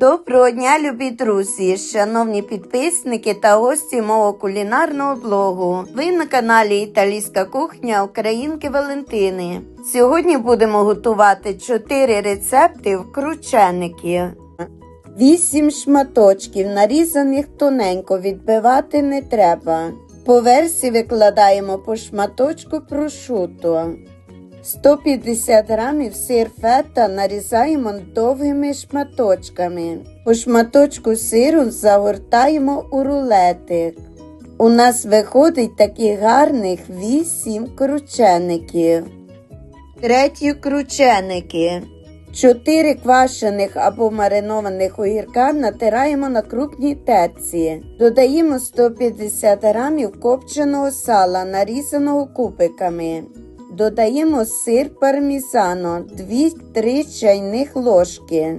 Доброго дня, любі друзі, шановні підписники та гості мого кулінарного блогу. Ви на каналі Італійська кухня Українки Валентини. Сьогодні будемо готувати 4 рецепти вкрученики. 8 шматочків, нарізаних тоненько, відбивати не треба. По версії викладаємо по шматочку прошуто. 150 грамів сир фета нарізаємо довгими шматочками. По шматочку сиру загортаємо у рулетик. У нас виходить таких гарних 8 кручеників. Треті крученики. 4 квашених або маринованих огірка натираємо на крупній терці. Додаємо 150 грамів копченого сала, нарізаного кубиками. Додаємо сир пармізано 2-3 чайних ложки.